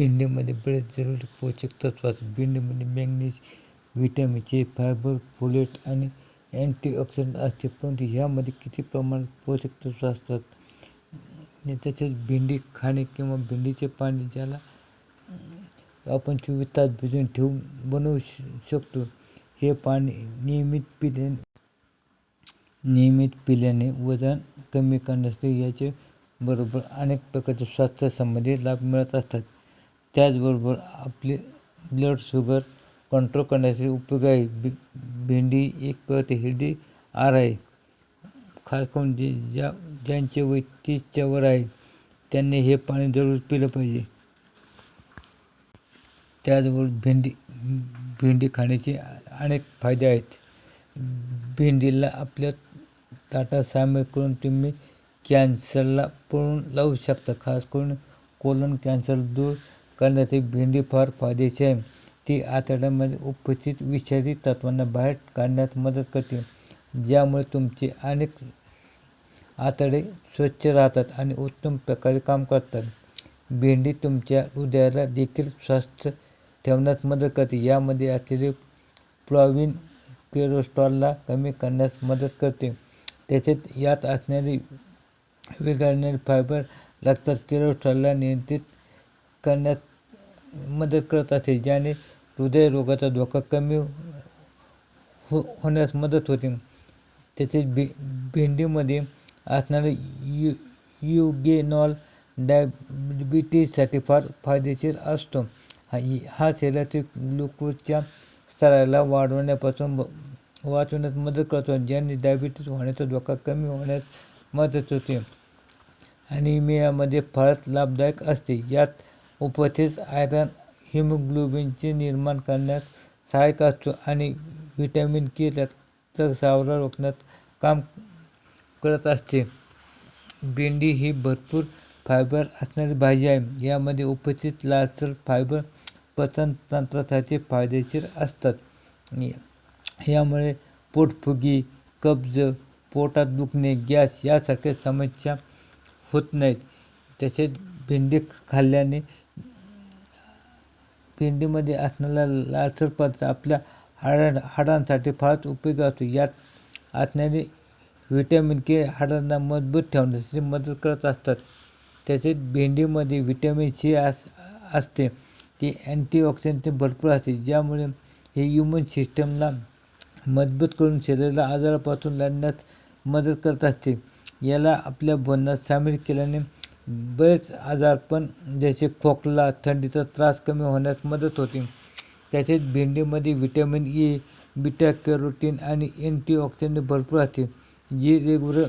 भेंडीमध्ये बरेच जरुरी पोषक तत्व असतात भेंडीमध्ये manganese vitamin A fibre folate आणि अँटीऑक्सिडंट असते. परंतु ह्यामध्ये किती प्रमाणात पोषक तत्व असतात? तसेच भेंडी खाणे किंवा भेंडीचे पाणी ज्याला आपण चोवीस तास भिजून ठेवून बनवू श शकतो हे पाणी नियमित पिले नियमित पिल्याने वजन कमी करण्यासाठी याचे बरोबर अनेक प्रकारचे स्वास्थ्यसंबंधी लाभ मिळत असतात. त्याचबरोबर आपले ब्लड शुगर कंट्रोल करण्यासाठी उपयोग आहे. भे भेंडी एक प्रकारचे हेल्दी आहार आहे. खास करून जे ज्या ज्यांचे वय तीसच्या वर आहे त्यांनी हे पाणी जरूर पिलं पाहिजे. त्याचबरोबर भेंडी भेंडी खाण्याचे अनेक फायदे आहेत. भेंडीला आपल्या ताटात सामील करून तुम्ही कॅन्सरला पळून लावू शकता. खास करून कोलन कॅन्सर दूर करण्यासाठी भेंडी फार फायदेशीर आहे. ती आतड्यामध्ये उपस्थित विषारी तत्वांना बाहेर काढण्यात मदत करते ज्यामुळे तुमचे अनेक आतडे स्वच्छ राहतात आणि उत्तम प्रकारे काम करतात. भेंडी तुमच्या हृदयाला देखील स्वस्थ ठेवण्यास मदत करते. यामध्ये असलेले प्लॉविन कोलेस्ट्रॉलला कमी करण्यास मदत करते. तसेच यात असणारे विरघळणारे फायबर रक्तात कोलेस्ट्रॉलला नियंत्रित करण्यात मदत करत असते ज्याने हृदयरोगाचा धोका कमी हो होण्यास मदत होते. तसेच भे भेंडीमध्ये असणारे यु युगेनॉल डायबिटीजसाठी फार फायदेशीर असतो. हा हा शरीरातील ग्लुकोजच्या स्तराला वाढवण्यापासून वाचवण्यात मदत करतो ज्याने डायबिटीज होण्याचा धोका कमी होण्यास मदत होते. आणि मेयामध्ये फारच लाभदायक असते. यात उपस्थित आयरन हिमोग्लोबिनचे निर्माण करण्यास सहायक असतो आणि व्हिटॅमिन के रक्तस्राव रोखण्यात काम करत असते. भेंडी ही भरपूर फायबर असणारी भाजी आहे. यामध्ये उपस्थित लालसर फायबर पचनतंत्रासाठी फायदेशीर असतात. यामुळे पोटफुगी कब्ज पोटात दुखणे गॅस यासारख्या समस्या होत नाहीत. तसेच भेंडी खाल्ल्याने भेंडीमध्ये असणारा लालसर पदार्थ आपल्या हाडां हाडांसाठी फारच उपयोगी असतो. यात असणारे व्हिटॅमिन के हाडांना मजबूत ठेवण्यासाठी मदत करत असतात. तसेच भेंडीमध्ये व्हिटॅमिन सी अस असते. ती अँटीऑक्सिडंटने भरपूर असते. ज्यामुळे हे ह्युमन सिस्टमला मजबूत करून शरीराला आजारापासून लढण्यास मदत करत असते. याला आपल्या भोजनात सामील केल्याने बरेच आजारपण जसे खोकला थंडीचा त्रास कमी होण्यास मदत होते. तसेच भेंडीमध्ये व्हिटॅमिन ए बीटा कॅरोटीन आणि अँटीऑक्सिडंट भरपूर असते. जी रेगुलर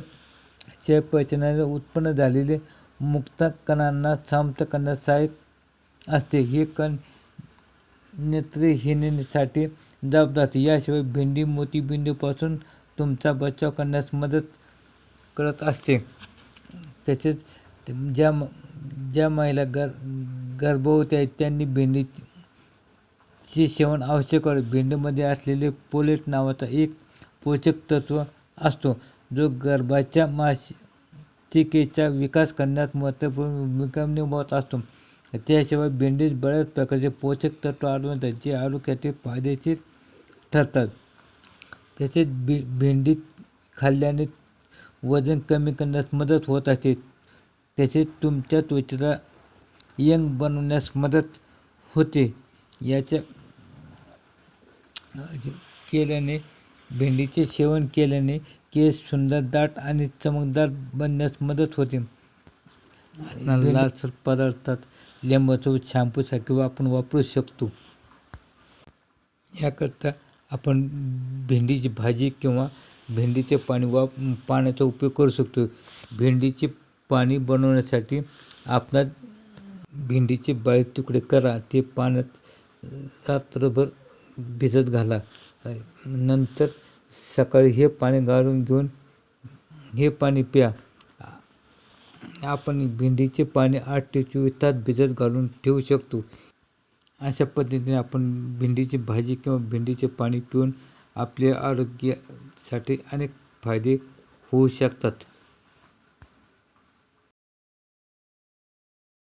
पचनाने उत्पन्न झालेले मुक्त कणांना शांत करण्यास सहाय्यक असते. हे कण नेत्रहीनेसाठी जबाबदार असते. याशिवाय भेंडी मोतीबिंदूपासून तुमचा बचाव करण्यास मदत करत असते. तसेच ज्या ज्या महिला गर गर्भवती आहेत त्यांनी भेंडीचे सेवन आवश्यक आहे. भेंडीमध्ये असलेले फोलेट नावाचा एक पोषक तत्व असतो जो गर्भाच्या मासिकेचा विकास करण्यात महत्त्वपूर्ण भूमिका निभावत असतो. त्याशिवाय भेंडीत बऱ्याच प्रकारचे पोषक तत्व आढळतात जे आरोग्यासाठी फायदेशीर ठरतात. तसेच भे भेंडी खाल्ल्याने वजन कमी करण्यास मदत होत असते. तसेच तुमच्या त्वचेला यंग बनवण्यास मदत होते. याच्या केल्याने भेंडीचे सेवन केल्याने केस सुंदर दाट आणि चमकदार बनण्यास मदत होते. लालसर पदार्थात लिंबासोबत शॅम्पूसारखे आपण वापरू शकतो. याकरता आपण भेंडीची भाजी किंवा भेंडीचे पाणी वाप पाण्याचा उपयोग करू शकतो. भेंडीचे पाणी बनवण्यासाठी आपणास भेंडीचे बारीक तुकडे करा. ते पाण्यात रात्रभर भिजत घाला. नंतर सकाळी हे पाणी गाळून घेऊन हे पाणी प्या. आपण भेंडीचे पाणी आठ ते चोवीस तास भिजत घालून ठेवू शकतो. अशा पद्धतीने आपण भेंडीची भाजी किंवा भेंडीचे पाणी पिऊन आपल्या आरोग्यासाठी अनेक फायदे होऊ शकतात.